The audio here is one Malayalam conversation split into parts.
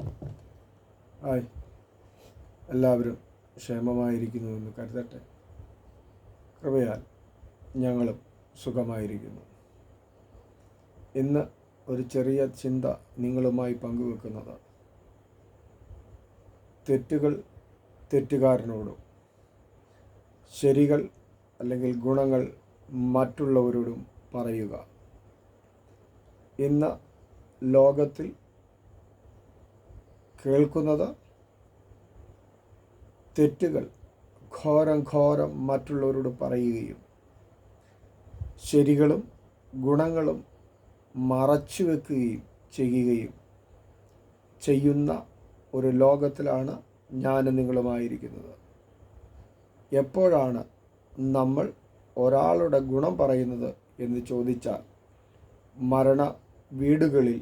ഹായ് എല്ലാവരും ക്ഷേമമായിരിക്കുന്നുവെന്ന് കരുതട്ടെ. കൃപയാൽ ഞങ്ങളും സുഖമായിരിക്കുന്നു. ഇന്ന് ഒരു ചെറിയ ചിന്ത നിങ്ങളുമായി പങ്കുവെക്കുന്നത്. തെറ്റുകൾ തെറ്റുകാരനോടും ശരികൾ അല്ലെങ്കിൽ ഗുണങ്ങൾ മറ്റുള്ളവരോടും പറയുക. ഇന്ന് ലോകത്തിൽ കേൾക്കുന്നത് തെറ്റുകൾ ഘോരം ഘോരം മറ്റുള്ളവരോട് പറയുകയും ശരികളും ഗുണങ്ങളും മറച്ചു വെക്കുകയും ചെയ്യുകയും ചെയ്യുന്ന ഒരു ലോകത്തിലാണ് ഞാൻ നിങ്ങളുമായിരിക്കുന്നത്. എപ്പോഴാണ് നമ്മൾ ഒരാളുടെ ഗുണം പറയുന്നത് എന്ന് ചോദിച്ചാൽ മരണ വീടുകളിൽ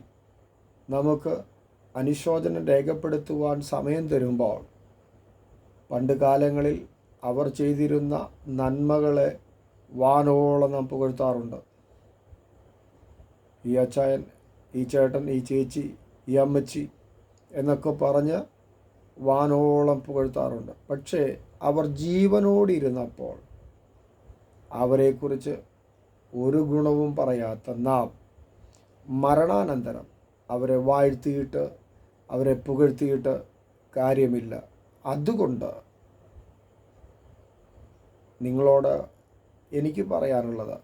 നമുക്ക് അനുശോചനം രേഖപ്പെടുത്തുവാൻ സമയം തരുമ്പോൾ പണ്ട് കാലങ്ങളിൽ അവർ ചെയ്തിരുന്ന നന്മകളെ വാനോളം നാം പുകഴ്ത്താറുണ്ട്. ഈ അച്ചായൻ ഈ ചേട്ടൻ ഈ ചേച്ചി ഈ അമ്മച്ചി എന്നൊക്കെ പറഞ്ഞ് വാനോളം പുകഴ്ത്താറുണ്ട്. പക്ഷേ അവർ ജീവനോടിരുന്നപ്പോൾ അവരെക്കുറിച്ച് ഒരു ഗുണവും പറയാത്ത നാം മരണാനന്തരം അവരെ വാഴ്ത്തിയിട്ട് അവരെ പുകഴ്ത്തിയിട്ട് കാര്യമില്ല. അതുകൊണ്ട് നിങ്ങളോട് എനിക്ക് പറയാനുള്ളത്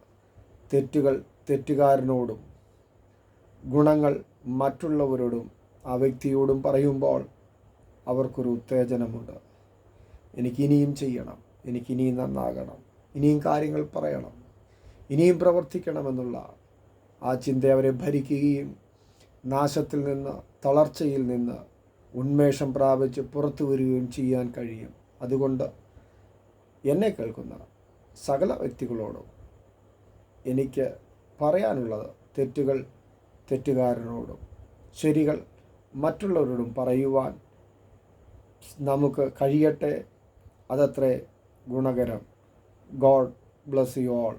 തെറ്റുകൾ തെറ്റുകാരനോടും ഗുണങ്ങൾ മറ്റുള്ളവരോടും ആ വ്യക്തിയോടും പറയുമ്പോൾ അവർക്കൊരു ഉത്തേജനമുണ്ട്. എനിക്കിനിയും ചെയ്യണം. എനിക്കിനിയും നന്നാകണം. ഇനിയും കാര്യങ്ങൾ പറയണം. ഇനിയും പ്രവർത്തിക്കണമെന്നുള്ള ആ ചിന്ത അവരെ ഭരിക്കുകയും നാശത്തിൽ നിന്ന് തളർച്ചയിൽ നിന്ന് ഉന്മേഷം പ്രാപിച്ച് പുറത്തു വരികയും ചെയ്യാൻ കഴിയും. അതുകൊണ്ട് എന്നെ കേൾക്കുന്ന സകല വ്യക്തികളോടും എനിക്ക് പറയാനുള്ളത് തെറ്റുകൾ തെറ്റുകാരനോടും ശരികൾ മറ്റുള്ളവരോടും പറയുവാൻ നമുക്ക് കഴിയട്ടെ. അതത്രേ ഗുണകരം. God bless you all.